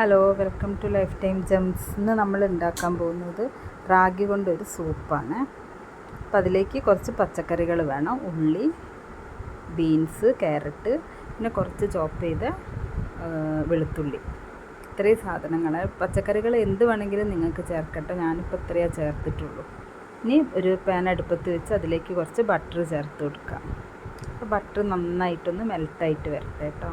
Hello welcome to lifetime gems. ഇന്ന് നമ്മൾ ഉണ്ടാക്കാൻ പോകുന്നത് റാഗി കൊണ്ടൊരു സൂപ്പാണ്. അപ്പം അതിലേക്ക് കുറച്ച് പച്ചക്കറികൾ വേണം. ഉള്ളി ബീൻസ് ക്യാരറ്റ് പിന്നെ കുറച്ച് ചോപ്പ് ചെയ്ത വെളുത്തുള്ളി. ഇത്രയും സാധനങ്ങൾ. പച്ചക്കറികൾ എന്ത് വേണമെങ്കിലും നിങ്ങൾക്ക് ചേർക്കട്ടെ. ഞാനിപ്പോൾ ഇത്രയാണ് ചേർത്തിട്ടുള്ളൂ. ഇനി ഒരു പാൻ അടുപ്പത്ത് വെച്ച് അതിലേക്ക് കുറച്ച് ബട്ടർ ചേർത്ത് കൊടുക്കാം. അപ്പോൾ ബട്ടർ നന്നായിട്ടൊന്ന് മെൽട്ടായിട്ട് വരട്ടെ കേട്ടോ.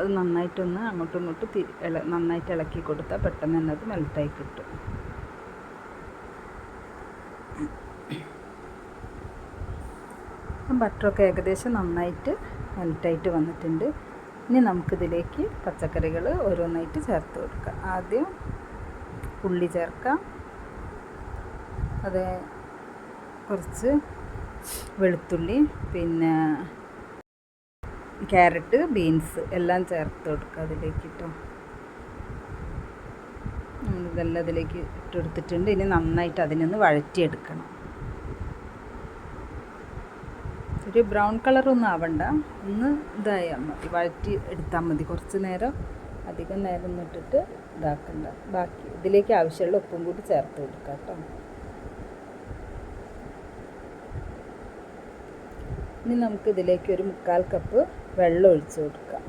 അത് നന്നായിട്ടൊന്ന് അങ്ങോട്ടും ഇങ്ങോട്ടും തിരി ഇള നന്നായിട്ട് ഇളക്കി കൊടുത്താൽ പെട്ടെന്ന് തന്നെ അത് മെൽട്ടായി കിട്ടും. ബട്ടറൊക്കെ ഏകദേശം നന്നായിട്ട് മെൽട്ടായിട്ട് വന്നിട്ടുണ്ട്. ഇനി നമുക്കിതിലേക്ക് പച്ചക്കറികൾ ഓരോന്നായിട്ട് ചേർത്ത് കൊടുക്കാം. ആദ്യം ഉള്ളി ചേർക്കാം. അത് കുറച്ച് വെളുത്തുള്ളി പിന്നെ ക്യാരറ്റ് ബീൻസ് എല്ലാം ചേർത്ത് കൊടുക്കുക അതിലേക്ക് ഇട്ടോ ഇതെല്ലാം ഇട്ട് കൊടുത്തിട്ടുണ്ട്. ഇനി നന്നായിട്ട് അതിനൊന്ന് വഴറ്റിയെടുക്കണം. ഒരു ബ്രൗൺ കളറൊന്നും ആവണ്ട. ഒന്ന് ഇതായാൽ മതി. വഴറ്റി എടുത്താൽ മതി. കുറച്ച് നേരം അധികം നേരം ഇട്ടിട്ട് ഇതാക്കണ്ട. ബാക്കി ഇതിലേക്ക് ആവശ്യമുള്ള ഉപ്പും കൂടി ചേർത്ത് കൊടുക്കാം കേട്ടോ ഇനി നമുക്ക് ഇതിലേക്ക് ഒരു മുക്കാൽ കപ്പ് വെള്ളം ഒഴിച്ച് കൊടുക്കാം.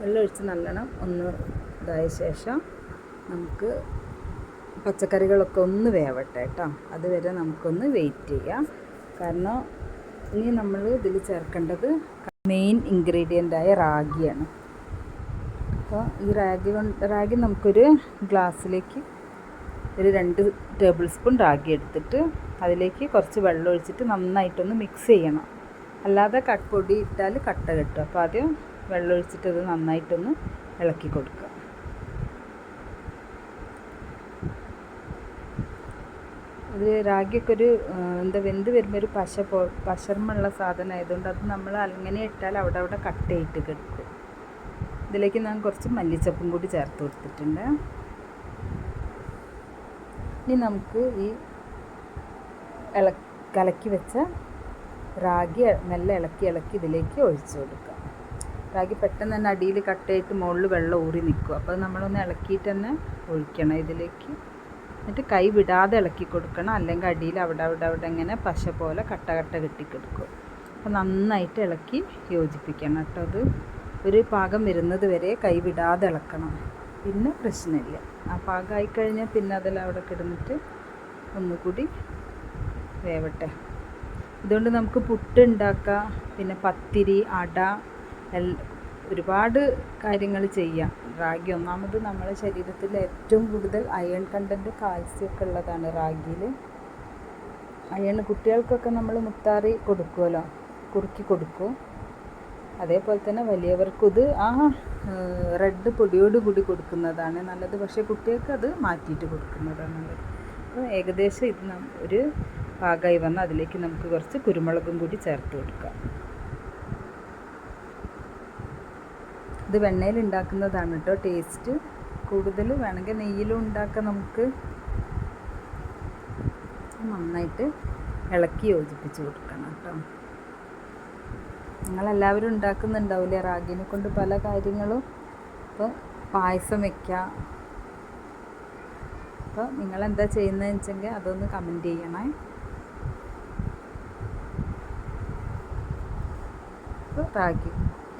വെള്ളം ഒഴിച്ച് നല്ലോണം ഒന്ന് ഇതായ ശേഷം നമുക്ക് പച്ചക്കറികളൊക്കെ ഒന്ന് വേവട്ടെ കേട്ടോ. അതുവരെ നമുക്കൊന്ന് വെയിറ്റ് ചെയ്യാം. കാരണം ഇനി നമ്മൾ ഇതിൽ ചേർക്കേണ്ടത് മെയിൻ ഇൻഗ്രീഡിയന്റായ റാഗിയാണ്. അപ്പോൾ ഈ റാഗി കൊണ്ട് റാഗി നമുക്കൊരു ഗ്ലാസ്സിലേക്ക് ഒരു രണ്ട് ടേബിൾ സ്പൂൺ റാഗി എടുത്തിട്ട് അതിലേക്ക് കുറച്ച് വെള്ളം ഒഴിച്ചിട്ട് നന്നായിട്ടൊന്ന് മിക്സ് ചെയ്യണം. അല്ലാതെ കട്ട് പൊടി ഇട്ടാൽ കട്ട കിട്ടും. അപ്പോൾ ആദ്യം വെള്ളം ഒഴിച്ചിട്ട് അത് നന്നായിട്ടൊന്ന് ഇളക്കി കൊടുക്കുക. അത് റാഗിയൊക്കെ ഒരു എന്താ വെന്ത് വരുമ്പോൾ ഒരു പശ പോ പശർമുള്ള സാധനം ആയതുകൊണ്ട് അത് നമ്മൾ അങ്ങനെ ഇട്ടാൽ അവിടെ അവിടെ കട്ടയിട്ട് കിടക്കും. ഇതിലേക്ക് ഞാൻ കുറച്ച് മല്ലിച്ചപ്പും കൂടി ചേർത്ത് കൊടുത്തിട്ടുണ്ട്. ഇനി നമുക്ക് ഈ ഇള കലക്കി വെച്ച റാഗി മെല്ലെ ഇളക്കി ഇളക്കി ഇതിലേക്ക് ഒഴിച്ചു കൊടുക്കുക റാഗി പെട്ടെന്ന് തന്നെ അടിയിൽ കട്ടയിട്ട് മുകളിൽ വെള്ളം ഊറി നിൽക്കും. അപ്പോൾ നമ്മളൊന്ന് ഇളക്കിയിട്ട് തന്നെ ഒഴിക്കണം ഇതിലേക്ക്. എന്നിട്ട് കൈ വിടാതെ ഇളക്കി കൊടുക്കണം. അല്ലെങ്കിൽ അടിയിൽ അവിടെ അവിടെ അവിടെ ഇങ്ങനെ പശ പോലെ കട്ട കട്ട കെട്ടിക്കെടുക്കും. അപ്പോൾ നന്നായിട്ട് ഇളക്കി യോജിപ്പിക്കണം കേട്ടോ അത്. ഒരു പാകം വരുന്നത് വരെ കൈ വിടാതെ ഇളക്കണം. പിന്നെ പ്രശ്നമില്ല. ആ പാകമായി കഴിഞ്ഞാൽ പിന്നെ അതെല്ലാം അവിടെ കിടന്നിട്ട് ഒന്നുകൂടി വേവട്ടെ. ഇതുകൊണ്ട് നമുക്ക് പുട്ട് ഉണ്ടാക്കാം പിന്നെ പത്തിരി അട ഒരുപാട് കാര്യങ്ങൾ ചെയ്യാം. റാഗി ഒന്നാമത് നമ്മുടെ ശരീരത്തിൽ ഏറ്റവും കൂടുതൽ അയൺ കണ്ടന്റ് കാൽസ്യമൊക്കെ ഉള്ളതാണ് റാഗിയിൽ. അയൺ കുട്ടികൾക്കൊക്കെ നമ്മൾ മുത്താറി കൊടുക്കുമല്ലോ കുറുക്കി കൊടുക്കും. അതേപോലെ തന്നെ വലിയവർക്കും ഇത് ആ റെഡ് പൊടിയോട് കൂടി കൊടുക്കുന്നതാണ് നല്ലത്. പക്ഷേ കുട്ടികൾക്ക് അത് മാറ്റിയിട്ട് കൊടുക്കുന്നതാണ് നല്ലത്. അപ്പോൾ ഏകദേശം ഇത് ഒരു പാകമായി വന്ന് അതിലേക്ക് നമുക്ക് കുറച്ച് കുരുമുളകും കൂടി ചേർത്ത് കൊടുക്കാം. ഇത് വെണ്ണയിൽ ഉണ്ടാക്കുന്നതാണ് കേട്ടോ ടേസ്റ്റ്. കൂടുതൽ വേണമെങ്കിൽ നെയ്യിലും ഉണ്ടാക്കാം നമുക്ക്. നന്നായിട്ട് ഇളക്കി യോജിപ്പിച്ച് കൊടുക്കണം കേട്ടോ. നിങ്ങളെല്ലാവരും ഉണ്ടാക്കുന്നുണ്ടാവില്ലേ? റാഗിനെ കൊണ്ട് പല കാര്യങ്ങളും. ഇപ്പോൾ പായസം വയ്ക്കാം അപ്പോൾ നിങ്ങളെന്താ ചെയ്യുന്നതെന്ന് വെച്ചെങ്കിൽ അതൊന്ന് കമന്റ് ചെയ്യണേ. അപ്പോൾ റാഗി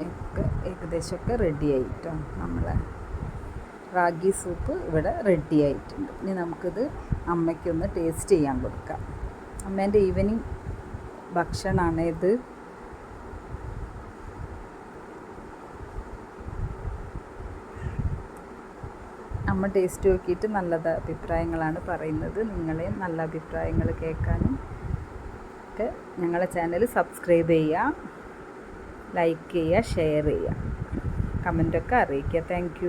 ഒക്കെ ഏകദേശമൊക്കെ റെഡി ആയിട്ടോ നമ്മളെ. റാഗി സൂപ്പ് ഇവിടെ റെഡി ആയിട്ടുണ്ട്. ഇനി നമുക്കിത് അമ്മയ്ക്കൊന്ന് ടേസ്റ്റ് ചെയ്യാൻ കൊടുക്കാം. അമ്മേന്റെ ഈവനിങ് ഭക്ഷണമാണ് അമ്മ ടേസ്റ്റ് നോക്കിയിട്ട് നല്ലത് അഭിപ്രായങ്ങളാണ് പറയുന്നത്. നിങ്ങളെയും നല്ല അഭിപ്രായങ്ങൾ കേൾക്കാനും ഒക്കെ ഞങ്ങളെ ചാനൽ സബ്സ്ക്രൈബ് ചെയ്യുക ലൈക്ക് ചെയ്യുക ഷെയർ ചെയ്യുക. കമന്റൊക്കെ അറിയിക്കുക. താങ്ക്